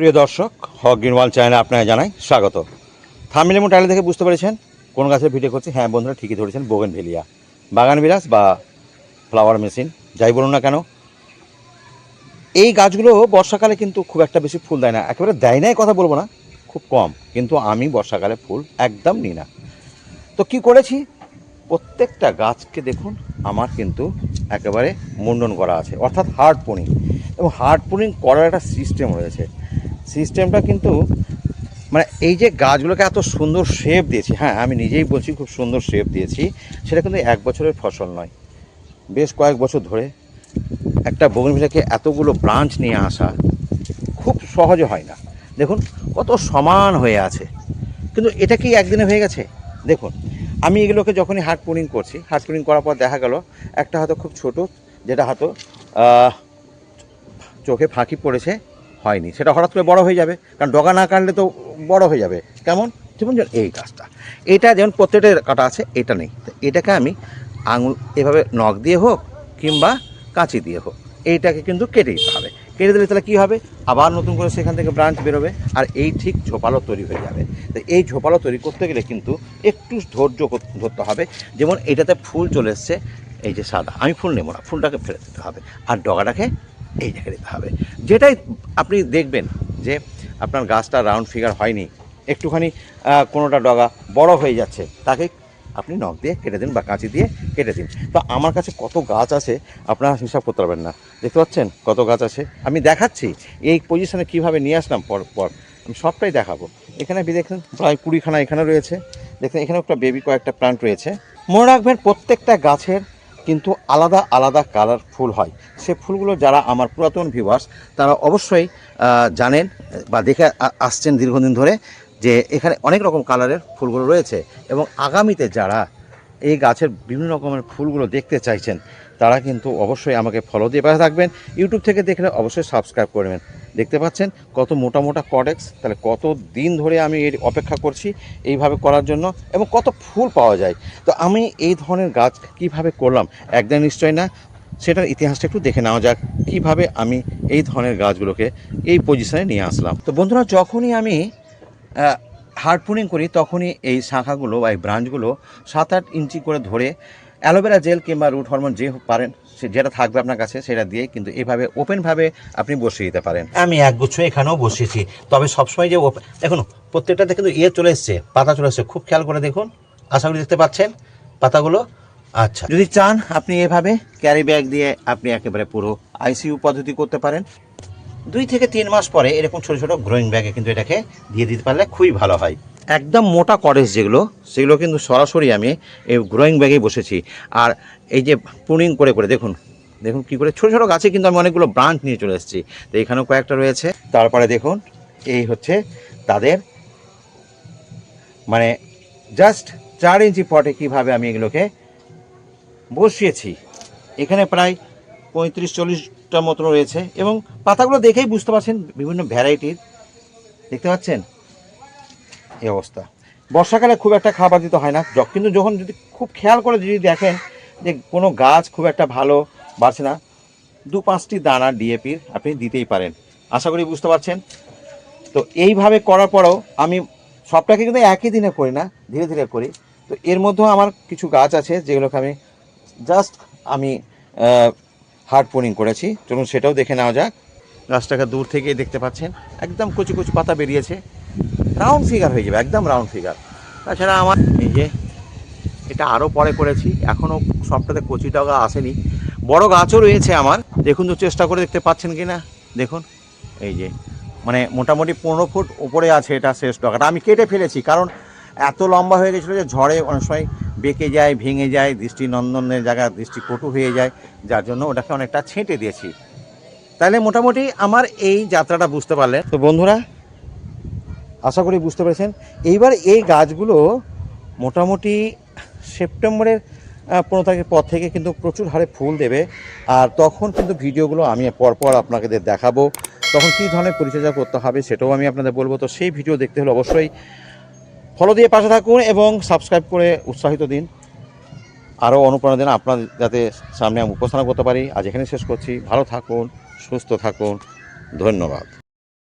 প্রিয় দর্শক, হক গ্রিনওয়াল চ্যানেলে আপনাকে জানাই স্বাগত। থামিলে টাইলে দেখে বুঝতে পেরেছেন কোন গাছের ভিডিও করছি? হ্যাঁ বন্ধুরা, ঠিকই ধরেছেন, বোগেন ভেলিয়া। বাগান বিলাস বা ফ্লাওয়ার মেশিন, যাই বলুন না কেন, এই গাছগুলো বর্ষাকালে কিন্তু খুব একটা বেশি ফুল দেয় না। একেবারে দেয় নাই কথা বলব না, খুব কম, কিন্তু আমি বর্ষাকালে ফুল একদম নিই না। তো কি করেছি? প্রত্যেকটা গাছকে দেখুন, আমার কিন্তু একেবারে মুন্ডন করা আছে, অর্থাৎ হার্ড পুনিং। এবং হার্ড পুনিং করার একটা সিস্টেম রয়েছে। সিস্টেমটা কিন্তু মানে এই যে গাছগুলোকে এত সুন্দর শেপ দিয়েছি হ্যাঁ আমি নিজেই বলছি খুব সুন্দর শেপ দিয়েছি, সেটা কিন্তু এক বছরের ফসল নয়। বেশ কয়েক বছর ধরে একটা বগনভিলাকে এতগুলো ব্রাঞ্চ নিয়ে আসা খুব সহজে হয় না। দেখুন, কত সমান হয়ে আছে। কিন্তু এটা কি একদিনে হয়ে গেছে? দেখুন, আমি এগুলোকে যখনই হার্ড পুনিং করছি হার্ড পুনিং করার পর দেখা গেল, একটা হয়তো খুব ছোট, যেটা হয়তো চোখে ফাঁকি পড়েছে হয়নি। সেটা হঠাৎ করে বড় হয়ে যাবে। কারণ ডগা না কাটলে তো বড় হয়ে যাবে। কেমন? যেমন যেমন এই গাছটা এটা যেমন প্রত্যেকটা কাটা আছে, এটা নেই। তো এটাকে আমি আঙুল এভাবে নখ দিয়ে হোক কিংবা কাঁচি দিয়ে হোক, এইটাকে কিন্তু কেটে দিতে হবে। কেটে দিলে তাহলে কী হবে? আবার নতুন করে সেখান থেকে ব্রাঞ্চ বেরোবে আর এই ঠিক ঝোপালো তৈরি হয়ে যাবে। তো এই ঝোপালো তৈরি করতে গেলে কিন্তু একটু ধৈর্য ধরতে হবে। যেমন এটাতে ফুল চলে এসছে, এই যে সাদা। আমি ফুল নেব না, ফুলটাকে ফেলে দিতে হবে। আর ডগাটাকে এই জায়গায় দিতে হবে। যেটাই আপনি দেখবেন যে আপনার গাছটা রাউন্ড ফিগার হয়নি, একটুখানি কোনোটা ডগা বড় হয়ে যাচ্ছে, তাকে আপনি নখ দিয়ে কেটে দিন বা কাঁচি দিয়ে কেটে দিন। তো আমার কাছে কত গাছ আছে, আপনারা হিসাব করতে পারবেন না। দেখতে পাচ্ছেন কত গাছ আছে? আমি দেখাচ্ছি, এই পজিশনে কীভাবে নিয়ে আসলাম পর পর। আমি সবটাই দেখাবো। এখানে আপনি দেখেন, প্রায় কুড়িখানা এখানে রয়েছে। দেখেন এখানে একটা বেবি কয়েকটা প্লান্ট রয়েছে। মনে রাখবেন প্রত্যেকটা গাছের কিন্তু আলাদা আলাদা কালার ফুল হয়। সে ফুলগুলো যারা আমার পুরাতন ভিউয়ার্স তারা অবশ্যই জানেন বা দেখে আসছেন দীর্ঘদিন ধরে যে এখানে অনেক রকম কালারের ফুলগুলো রয়েছে এবং আগামীতে যারা এই গাছের বিভিন্ন রকমের ফুলগুলো দেখতে চাইছেন, তারা কিন্তু অবশ্যই আমাকে ফলো দিয়ে পাশে থাকবেন। ইউটিউব থেকে দেখলে অবশ্যই সাবস্ক্রাইব করবেন। দেখতে পাচ্ছেন, কত মোটা মোটা কডেক্স তাহলে কত দিন ধরে আমি এর অপেক্ষা করছি এইভাবে করার জন্য এবং কত ফুল পাওয়া যায়। তো আমি এই ধরনের গাছ কীভাবে করলাম একদিন নিশ্চয় না, সেটার ইতিহাসটা একটু দেখে নেওয়া যাক, কীভাবে আমি এই ধরনের গাছগুলোকে এই পজিশনে নিয়ে আসলাম। তো বন্ধুরা, যখনই আমি হার্ড পুনিং করি, তখনই এই শাখাগুলো বা এই ব্রাঞ্চগুলো সাত আট ইঞ্চি করে ধরে অ্যালোভেরা জেল কিংবা রুট হরমোন যে পারেন সে যেটা থাকবে আপনার কাছে সেটা দিয়ে কিন্তু এভাবে ওপেনভাবে আপনি বসিয়ে দিতে পারেন। আমি একগুচ্ছ এখানেও বসিয়েছি। তবে সবসময় যে ওপেন দেখুন প্রত্যেকটাতে কিন্তু ইয়ে চলে এসছে পাতা চলে এসছে। খুব খেয়াল করে দেখুন। আশা করি দেখতে পাচ্ছেন পাতাগুলো। আচ্ছা। যদি চান আপনি এভাবে ক্যারি ব্যাগ দিয়ে আপনি একেবারে পুরো আইসিইউ পদ্ধতি করতে পারেন। দুই থেকে তিন মাস পরে এরকম ছোটো ছোটো গ্রোয়িং ব্যাগে কিন্তু এটাকে দিয়ে দিতে পারলে খুবই ভালো হয়। একদম মোটা করেজ যেগুলো, সেগুলো কিন্তু সরাসরি আমি এই গ্রোয়িং ব্যাগেই বসেছি। আর এই যে পুনিং করে করে দেখুন দেখুন কী করে, ছোটো ছোটো গাছে কিন্তু আমি অনেকগুলো ব্রাঞ্চ নিয়ে চলে এসেছি। তো এখানেও কয়েকটা রয়েছে। তারপরে দেখুন, এই হচ্ছে তাদের মানে জাস্ট চার ইঞ্চি পটে কীভাবে আমি এগুলোকে বসিয়েছি। এখানে প্রায় পঁয়ত্রিশ, চল্লিশটা মতো রয়েছে এবং পাতাগুলো দেখেই বুঝতে পারছেন বিভিন্ন ভ্যারাইটির দেখতে পাচ্ছেন? এই অবস্থা। বর্ষাকালে খুব একটা খাবার দিতে হয় না। কিন্তু যখন যদি খুব খেয়াল করে যদি দেখেন যে কোনো গাছ খুব একটা ভালো বাড়ছে না, দু পাঁচটি দানা ডিএপির আপনি দিতেই পারেন। আশা করি বুঝতে পারছেন? তো এইভাবে করার পরেও আমি সবটাকে কিন্তু একই দিনে করি না, ধীরে ধীরে করি। তো এর মধ্যেও আমার কিছু গাছ আছে যেগুলোকে আমি জাস্ট আমি হার্ড পোনিং করেছি। চলুন সেটাও দেখে নেওয়া যাক। গাছটাকে দূর থেকেই দেখতে পাচ্ছেন। একদম কচি কচি পাতা বেরিয়েছে। রাউন্ড ফিগার হয়ে যাবে, একদম রাউন্ড ফিগার তাছাড়া আমার এই যে, এটা আরও পরে করেছি এখনও সবটাতে কচি ডগা আসেনি। বড় গাছও রয়েছে আমার, দেখুন তো চেষ্টা করে দেখতে পাচ্ছেন কি না দেখুন। এই যে মানে মোটামুটি পনেরো ফুট উপরে আছে এটা শেষ ডগাটা। আমি কেটে ফেলেছি, কারণ এত লম্বা হয়ে গেছিল যে ঝড়ে অনেক সময় বেঁকে যায়, ভেঙে যায় দৃষ্টি নন্দনের জায়গা দৃষ্টি কটু হয়ে যায়, যার জন্য ওটাকে অনেকটা ছেঁটে দিয়েছি। তাহলে মোটামুটি আমার এই যাত্রাটা বুঝতে পারলেন। তো বন্ধুরা আশা করি বুঝতে পেরেছেন। এইবার এই গাছগুলো মোটামুটি সেপ্টেম্বরের পনেরো তারিখের পর থেকে কিন্তু প্রচুর হারে ফুল দেবে। আর তখন কিন্তু ভিডিওগুলো আমি পরপর আপনাদের দেখাবো। তখন কী ধরনের পরিচর্যা করতে হবে সেটাও আমি আপনাদের বলব। তো সেই ভিডিও দেখতে হলে অবশ্যই ফলো দিয়ে পাশে থাকুন এবং সাবস্ক্রাইব করে উৎসাহিত দিন। আরও অনুপ্রেরণা দিন আপনার যাতে সামনে আমি উপস্থাপনা করতে পারি। আজ এখানে শেষ করছি। ভালো থাকুন, সুস্থ থাকুন। ধন্যবাদ।